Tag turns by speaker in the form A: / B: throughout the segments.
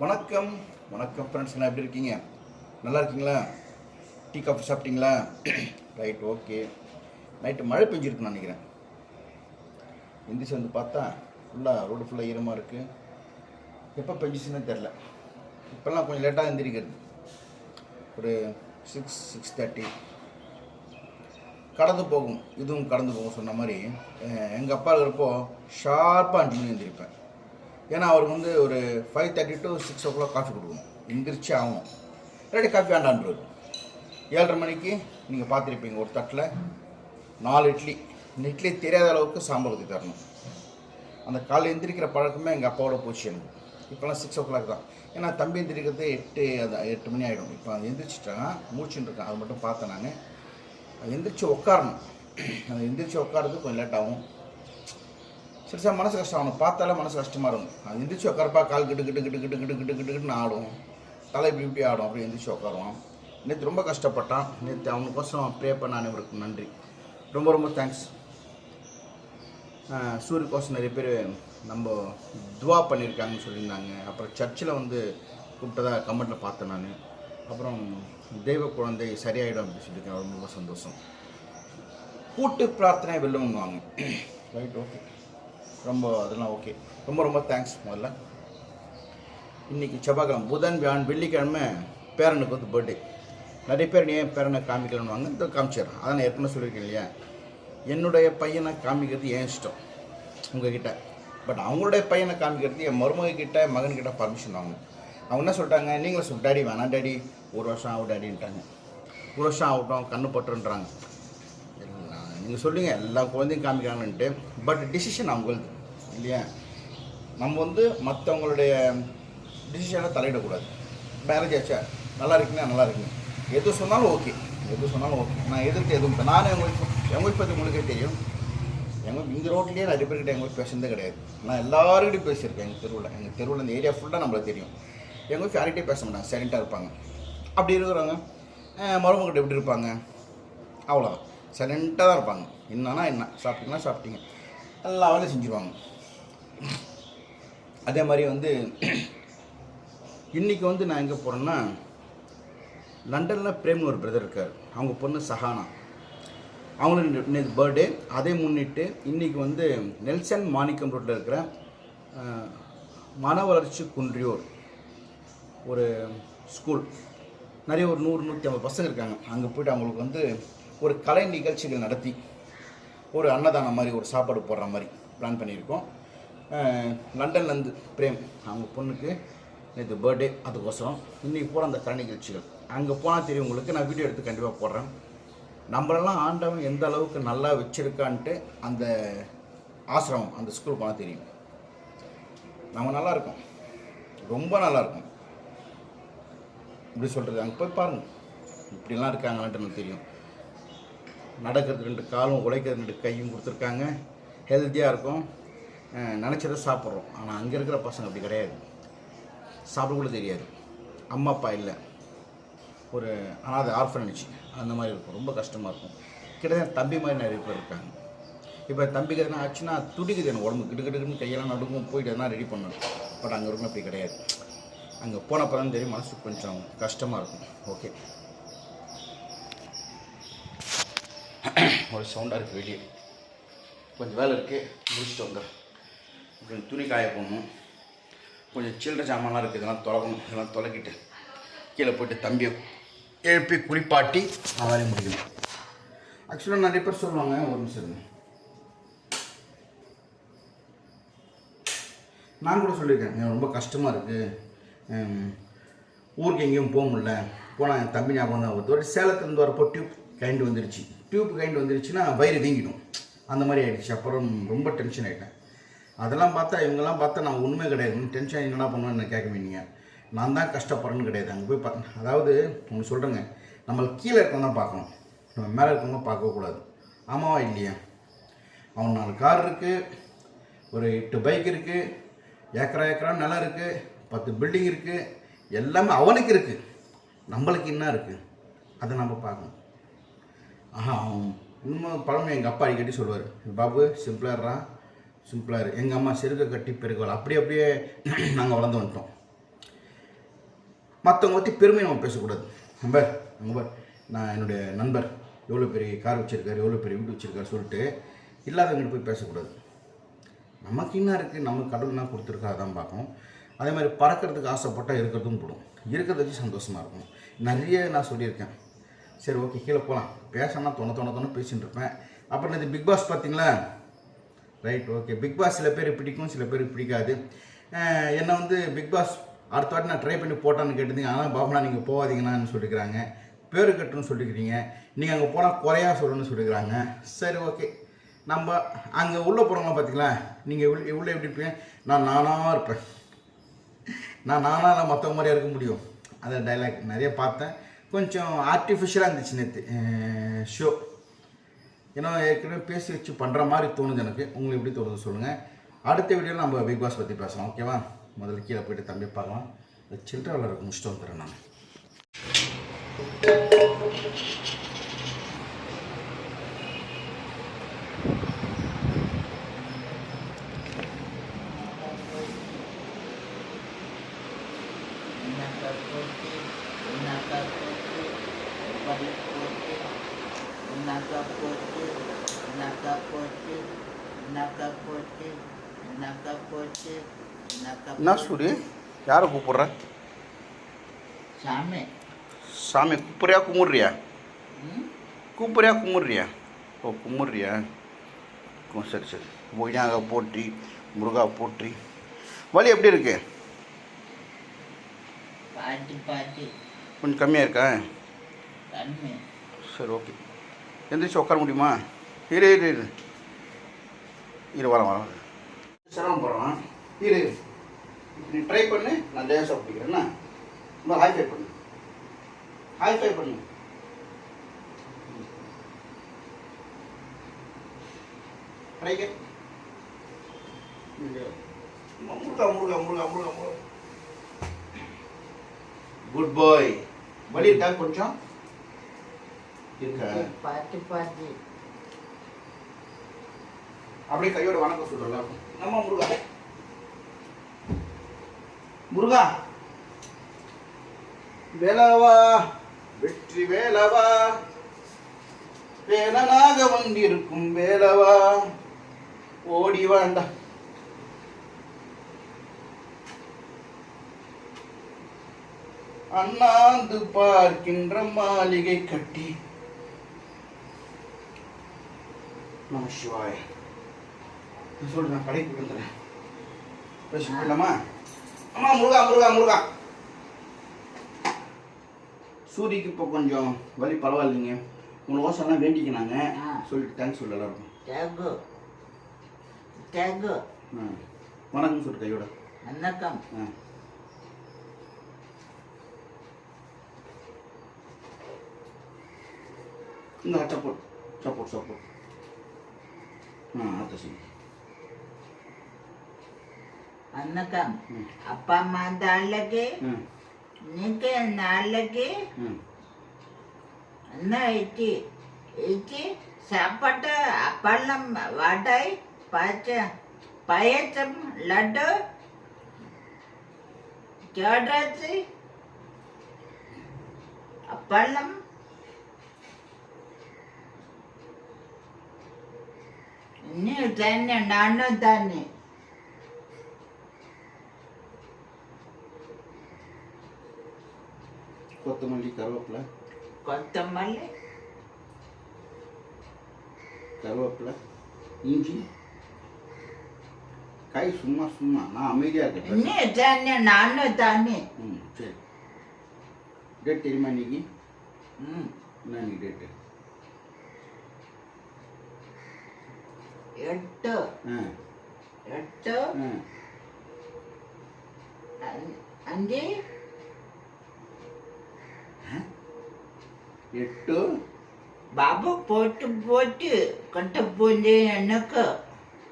A: வணக்கம் வணக்கம் ஃப்ரெண்ட்ஸ் எல்லாம் எப்படி இருக்கீங்க நல்லா இருக்கீங்களா டீ காஃபி சாப்பிட்டீங்களா ரைட் ஓகே நைட்டு மழை பெஞ்சிருக்குன்னு நினைக்கிறேன் எந்திரிச்சு வந்து பார்த்தா ஃபுல்லாக ரோடு ஃபுல்லாக ஈரமாக இருக்குது எப்போ பெஞ்சிச்சுன்னு தெரில இப்போல்லாம் கொஞ்சம் லேட்டாக எந்திரிக்கிறது ஒரு சிக்ஸ் சிக்ஸ் தேர்ட்டி கடந்து போகும் இதுவும் கடந்து போகும் சொன்ன மாதிரி எங்கள் அப்பா இருக்கிறப்போ ஷார்ப்பாக அஞ்சு மணி எழுந்திருப்பேன் ஏன்னா அவருக்கு வந்து ஒரு five thirty to six o'clock coffee கொடுக்கணும் எந்திரிச்சு ஆகணும் ரெடி காஃபி வேண்டான்றது ஏழரை மணிக்கு நீங்கள் பார்த்துருப்பீங்க ஒரு தட்டில் நாலு இட்லி இந்த இட்லி தெரியாத அளவுக்கு சாம்பார் ஊற்றி தரணும் அந்த காலை எந்திரிக்கிற பழக்கமே எங்கள் அப்பாவோட போச்சு எனக்கு இப்போலாம் சிக்ஸ் ஓ கிளாக் தான் ஏன்னா தம்பி எந்திரிக்கிறது எட்டு அது எட்டு மணி ஆகிடும் இப்போ அது எந்திரிச்சிட்டாங்க மூச்சுன்னு இருக்கேன் அது மட்டும் பார்த்தேன் நான் அது எந்திரிச்சு உட்காரணும் அந்த எந்திரிச்சு உட்காரது கொஞ்சம் லேட் ஆகும் சரி சார் மனசு கஷ்டம் அவனை பார்த்தாலே மனசு கஷ்டமாக இருக்கும் அது எந்திரிச்சு உட்காரப்பா கால் கிட்டு கிட்டு கிட்டு கிட்டு கிட்டு கிட்டு கிட்டு கிட்டுன்னு ஆடும் தலை இப்படி இப்படி ஆடும் அப்படி எந்திரிச்சு உட்காருவான் நேற்று ரொம்ப கஷ்டப்பட்டான் நேற்று அவனுக்கோசம் ப்ரே பண்ண அனைவருக்கு நன்றி ரொம்ப ரொம்ப தேங்க்ஸ் சூரியக்கோசம் நிறைய பேர் நம்ம துவா பண்ணியிருக்காங்கன்னு சொல்லியிருந்தாங்க அப்புறம் சர்ச்சில் வந்து கூப்பிட்டதாக கமெண்ட்டில் பார்த்தேன் நான் அப்புறம் தெய்வ குழந்தை சரியாயிடும் அப்படின்னு சொல்லியிருக்கேன் ரொம்ப சந்தோஷம் கூட்டு பிரார்த்தனை வெல்லும்னுவாங்க ரைட் ஓகே ரொம்ப அதெல்லாம் ஓகே ரொம்ப ரொம்ப தேங்க்ஸ் முதல்ல இன்றைக்கி செவ்வாய்க்கிழமை புதன் வியான் வெள்ளிக்கிழமை பேரனுக்கு வந்து பர்த்டே நிறைய பேர் ஏன் பேரனை வாங்க இந்த காமிச்சிடறேன் அதை நான் ஏற்கனவே சொல்லியிருக்கேன் இல்லையா என்னுடைய பையனை காமிக்கிறது ஏன் இஷ்டம் உங்ககிட்ட பட் அவங்களுடைய பையனை காமிக்கிறது என் மருமகிட்ட மகன்கிட்ட பர்மிஷன் வாங்கணும் அவங்க என்ன சொல்லிட்டாங்க நீங்களும் சொல் டேடி வேணாம் டேடி ஒரு வருஷம் ஆகும் டேடின்ட்டாங்க ஒரு வருஷம் ஆகட்டும் கண்ணு பட்டுன்றாங்க நீங்கள் சொல்லுங்கள் எல்லா குழந்தையும் காமிக்கிறாங்கன்ட்டு பட் டிசிஷன் அவங்களுக்கு இல்லையா நம்ம வந்து மற்றவங்களுடைய டிசிஷனை தலையிடக்கூடாது மேரேஜ் ஆச்சா நல்லா இருக்குன்னா நல்லா இருக்குங்க எது சொன்னாலும் ஓகே எது சொன்னாலும் ஓகே நான் எதிர்த்து எதுவும் இப்போ நானும் எங்களுக்கு எங்களுக்கு பற்றி உங்களுக்கே தெரியும் எங்கள் இந்த ரோட்லேயே நிறைய பேர்கிட்ட எங்களுக்கு பேசுனதே கிடையாது நான் எல்லாருக்கிட்டையும் பேசியிருக்கேன் எங்கள் தெருவில் எங்கள் தெருவில் இந்த ஏரியா ஃபுல்லாக நம்மளுக்கு தெரியும் எங்களுக்கு யார்கிட்டே பேச மாட்டாங்க சைலண்ட்டாக இருப்பாங்க அப்படி இருக்கிறவங்க மருமகிட்ட எப்படி இருப்பாங்க அவ்வளோதான் சைலண்ட்டாக தான் இருப்பாங்க என்னன்னா என்ன சாப்பிட்டீங்கன்னா சாப்பிட்டீங்க எல்லா வேலையும் செஞ்சுருவாங்க அதே மாதிரி வந்து இன்றைக்கி வந்து நான் எங்கே போகிறேன்னா லண்டனில் பிரேம்னு ஒரு பிரதர் இருக்கார் அவங்க பொண்ணு சஹானா அவங்களுக்கு இன்னைக்கு பர்த்டே அதை முன்னிட்டு இன்றைக்கி வந்து நெல்சன் மாணிக்கம் ரோட்டில் இருக்கிற மன வளர்ச்சி குன்றியோர் ஒரு ஸ்கூல் நிறைய ஒரு நூறு நூற்றி ஐம்பது பசங்க இருக்காங்க அங்கே போய்ட்டு அவங்களுக்கு வந்து ஒரு கலை நிகழ்ச்சிகள் நடத்தி ஒரு அன்னதானம் மாதிரி ஒரு சாப்பாடு போடுற மாதிரி பிளான் பண்ணியிருக்கோம் லண்டன்லேருந்து பிரேம் அவங்க பொண்ணுக்கு நேற்று பர்த்டே அதுக்கோசரம் இன்றைக்கி போகிற அந்த கலை நிகழ்ச்சிகள் அங்கே போனால் தெரியும் உங்களுக்கு நான் வீடியோ எடுத்து கண்டிப்பாக போடுறேன் நம்மளெல்லாம் ஆண்டவன் எந்த அளவுக்கு நல்லா வச்சுருக்கான்ட்டு அந்த ஆசிரமம் அந்த ஸ்கூல் போனால் தெரியும் நம்ம நல்லா இருக்கோம் ரொம்ப நல்லா இருக்கும் இப்படி சொல்கிறது அங்கே போய் பாருங்கள் இப்படிலாம் இருக்காங்களான்ட்டு எனக்கு தெரியும் நடக்கிறது ரெண்டு காலும் உழைக்கிறது ரெண்டு கையும் கொடுத்துருக்காங்க ஹெல்த்தியாக இருக்கும் நினச்சதை சாப்பிட்றோம் ஆனால் அங்கே இருக்கிற பசங்க அப்படி கிடையாது சாப்பிட கூட தெரியாது அம்மா அப்பா இல்லை ஒரு அனாதை ஆர்ஃபனேஜ் அந்த மாதிரி இருக்கும் ரொம்ப கஷ்டமாக இருக்கும் கிட்டத்தட்ட தம்பி மாதிரி நிறைய பேர் இருக்காங்க இப்போ தம்பிக்கு எதனா ஆச்சுன்னா துடிக்குது எனக்கு உடம்பு கிட்டு கிட்டுக்குன்னு கையெல்லாம் நடுக்கும் போயிட்டு எதனா ரெடி பண்ணணும் பட் அங்கே இருக்கும் அப்படி கிடையாது அங்கே போனப்போ தான் தெரியும் மனசுக்கு கொஞ்சம் கஷ்டமாக இருக்கும் ஓகே ஒரு சவுண்டாக இருக்குது வெளியே கொஞ்சம் வேலை இருக்குது முடிச்சுட்டு வந்துடுறேன் கொஞ்சம் துணி காய போடணும் கொஞ்சம் சில்லற சாமான்லாம் இருக்குது இதெல்லாம் தொலைக்கணும் இதெல்லாம் தொலைக்கிட்டு கீழே போய்ட்டு தம்பியை எழுப்பி குளிப்பாட்டி நான் வேலையை முடிக்கணும் ஆக்சுவலாக நிறைய பேர் சொல்லுவாங்க ஒரு நிமிஷம் நான் கூட சொல்லியிருக்கேன் ரொம்ப கஷ்டமாக இருக்குது ஊருக்கு எங்கேயும் போக முடில போனால் என் தம்பி ஞாபகம் தான் ஒரு சேலத்துலேருந்து வரப்போ டியூப் கைண்டு வந்துருச்சு டியூப் கைண்டு வந்துருச்சுன்னா வயிறு வீங்கிடும் அந்த மாதிரி ஆகிடுச்சு அப்புறம் ரொம்ப டென்ஷன் ஆகிட்டேன் அதெல்லாம் பார்த்தா இவங்கெல்லாம் பார்த்தா நான் உண்மை கிடையாது டென்ஷன் என்னடா பண்ணுவேன்னு என்ன கேட்குவீங்க நான் தான் கஷ்டப்படுறேன்னு கிடையாது அங்கே போய் பார்த்தேன் அதாவது ஒன்று சொல்கிறேங்க நம்மளுக்கு கீழே இருக்கவங்க தான் பார்க்கணும் நம்ம மேலே இருக்கவங்க பார்க்கக்கூடாது ஆமாவா இல்லையா அவன் நாலு கார் இருக்குது ஒரு எட்டு பைக் இருக்குது ஏக்கரா ஏக்கரா நிலம் இருக்குது பத்து பில்டிங் இருக்குது எல்லாமே அவனுக்கு இருக்குது நம்மளுக்கு என்ன இருக்குது அதை நம்ம பார்க்கணும் ஆஹா அவன் இன்னும் பழமை எங்கள் அப்பா அடிக்கடி சொல்லுவார் பாபு சிம்பிளாகிறான் சிம்பிளாக இருக்குது எங்கள் அம்மா செருக்க கட்டி பெருகல் அப்படி அப்படியே நாங்கள் வளர்ந்து வந்துட்டோம் மற்றவங்க பற்றி பெருமை நம்ம பேசக்கூடாது நம்பர் நம்பர் நான் என்னுடைய நண்பர் எவ்வளோ பெரிய கார் வச்சுருக்காரு எவ்வளோ பெரிய வீடு வச்சுருக்காரு சொல்லிட்டு இல்லாதவங்கள்ட்ட போய் பேசக்கூடாது நமக்கு என்ன இருக்குது நம்ம கடவுள்னா கொடுத்துருக்கா அதான் பார்க்கணும் அதே மாதிரி பறக்கிறதுக்கு ஆசைப்பட்டால் இருக்கிறதும் போடும் இருக்கிறத வச்சு சந்தோஷமாக இருக்கும் நிறைய நான் சொல்லியிருக்கேன் சரி ஓகே கீழே போகலாம் பேசணும்னா தொண தொண தொண பேசின்னு இருப்பேன் அப்புறம் இது பிக் பாஸ் பார்த்தீங்களா ரைட் ஓகே பிக் பாஸ் சில பேர் பிடிக்கும் சில பேருக்கு பிடிக்காது என்னை வந்து பிக் பாஸ் அடுத்த வாட்டி நான் ட்ரை பண்ணி போட்டான்னு கேட்டிருந்தீங்க ஆனால் பாபனா நீங்கள் போகாதீங்கன்னு சொல்லிக்கிறாங்க பேரு கட்டணும்னு சொல்லிக்கிறீங்க நீங்கள் அங்கே போனால் குறையா சொல்லணும்னு சொல்லிக்கிறாங்க சரி ஓகே நம்ம அங்கே உள்ளே போகிறவங்களாம் பார்த்தீங்களா நீங்கள் உள்ள எப்படி இருப்பீங்க நான் நானாக இருப்பேன் நான் நானாக இல்லை மற்றவங்க மாதிரியாக இருக்க முடியும் அந்த டைலாக் நிறைய பார்த்தேன் கொஞ்சம் ஆர்டிஃபிஷியலாக இருந்துச்சு நேற்று ஷோ ஏன்னா ஏற்கனவே பேசி வச்சு பண்ணுற மாதிரி தோணுது எனக்கு உங்களுக்கு எப்படி தோணுது சொல்லுங்கள் அடுத்த வீடியோவில் நம்ம பிக் பாஸ் பற்றி பேசலாம் ஓகேவா முதல்ல கீழே போயிட்டு தம்பி பார்க்கலாம் சில்லற விளையாட முடிச்சுட்டு வந்துடுறேன் நான் நகப்பொட்டு நகப்பொட்டு நகப்பொட்டு நகப்பொட்டு என்ன சூரி யாரை கூப்பிடுற சாமி சாமி கூப்பிட்றியா கும்பிட்றியா கூப்பிட்றியா கும்பிட்றியா ஓ கும்பிட்றியா சரி சரி ஒய்னாக போற்றி முருகா போற்றி வலி எப்படி இருக்கு கொஞ்சம் கம்மியாக இருக்கா சரி ஓகே எந்திரிச்சு உட்கார முடியுமா இரு இரு இரு இரு வரோம் சிரமம் சிரமப்படுறான் இரு நீ ட்ரை பண்ணு நான் லேசாக பிடிக்கிறேன்னா ரொம்ப ஹைஃபை பண்ணு ஹைஃபை பண்ணு ட்ரைக்க முருகா முருகா முருகா குட் பாய் வலி இருக்கா கொஞ்சம் இருக்கா
B: பாட்டு பாட்டு
A: அப்படியே கையோட வணக்கம் சொல்லலாம் நம்ம முருகா முருகா வேலவா வெற்றி வேலவா வேலனாக வந்திருக்கும் வேலவா ஓடி வாண்டா அண்ணாந்து பார்க்கின்ற மாளிகை கட்டி நம சிவாய நான் சொல்கிறேன் நான் கடைக்கு வந்துடுறேன் பேச வேண்டாமா அம்மா முருகா முருகா முருகா சூரிக்கு இப்போ கொஞ்சம் வழி பரவாயில்லைங்க உங்களை ஓசெல்லாம் வேண்டிக்கினாங்க சொல்லிட்டு தேங்க்ஸ் சொல்ல எல்லாருக்கும்
B: தேங்கு தேங்கு
A: வணக்கம் சொல்லு கையோட வணக்கம் இந்த சப்போர்ட் சப்போர்ட் சப்போர்ட்
B: అన్నకం అప్పమ్మ దాళ్ళకి నీకే నాళ్ళకి అన్న ఇచ్చి ఇచ్చి சாப்பாட்டு பழம் வடை பச்சை பயச்சம் லட்டு ஜோட்ராசி பழம் నేను దాన్ని నాన్న దాన్ని
A: కొత్తమల్లి కరివేపల
B: కొత్తమల్లి
A: కరివేపల ఇంచి కాయ సుమ్మా సుమ్మా నా అమ్మేది
B: దాన్ని నాన్న దాన్ని సరే
A: డెట్ తెలియమా నీకు డెట్
B: எட்டு எட்டு அஞ்சு எட்டு பாபா போட்டு போட்டு கட்ட போஞ்சு எனக்கு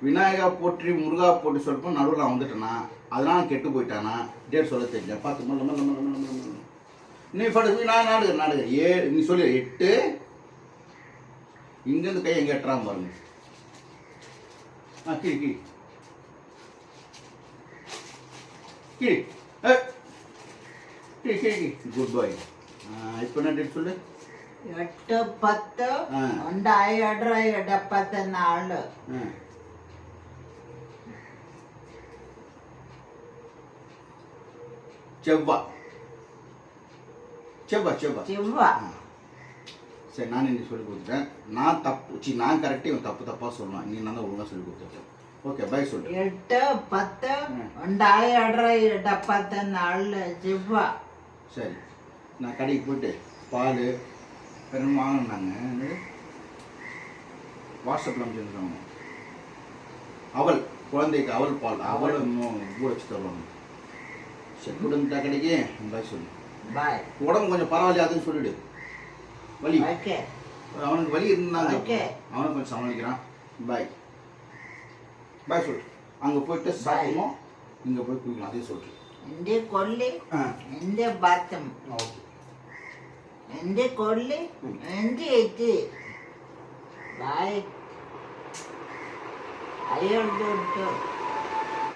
A: விநாயகா போற்றி முருகா போட்டு சொல்லிட்டு நடுவில் நான் வந்துட்டேனா அதெல்லாம் கெட்டு போயிட்டானா டேட் சொல்ல தெரியல பார்த்து மல்ல மல்ல மல்ல மல்ல மல்ல நீ படு நான் நாடுகிறேன் நாடுகிறேன் ஏ நீ சொல்லு எட்டு இங்கேருந்து கையை எங்கே எட்டுறான் பாருங்க হ্যাঁ কি কি কি কি কি কি গুড বয় இப்போ என்ன சொல்லு
B: எட்டு பத்து ரெண்டாயி எட்ரை எடப்பத்து நாலு
A: செவ்வா செவ்வா செவ்வா செவ்வா சரி நான் இன்னைக்கு சொல்லி கொடுத்துட்டேன் நான் தப்பு சி நான் கரெக்டாக இவன் தப்பு தப்பாக சொல்லணும் நீ நான் தான் ஒழுங்காக சொல்லி கொடுத்துருக்கேன் ஓகே பை சொல்லு
B: எட்டு பத்து ரெண்டாயிரம் பத்து நாலு ஜிவ்வா
A: சரி நான் கடைக்கு போயிட்டு பால் பெரும் வாங்கினாங்க வாட்ஸ்அப்பில் அமைச்சிருக்காங்க அவள் குழந்தைக்கு அவள் பால் அவள் ஊற வச்சு தருவாங்க சரி கொடுங்க கடைக்கு பாய் சொல்லு பாய் உடம்பு கொஞ்சம் பரவாயில்லையாதுன்னு சொல்லிவிடு வலி ஓகே அவனுக்கு வலி இருந்தாங்க ஓகே அவனுக்கு கொஞ்சம் சமாளிக்கிறான் பை பை சொல் அங்க போயிட்டு சாப்பிடணும் இங்க போய் குளிக்கலாம் அதே சொல்லு
B: എൻ്റെ കൊള്ളി എൻ്റെ ബാത്തം എൻ്റെ കൊള്ളി എൻ്റെ എത്തി ബായ് അയ്യോ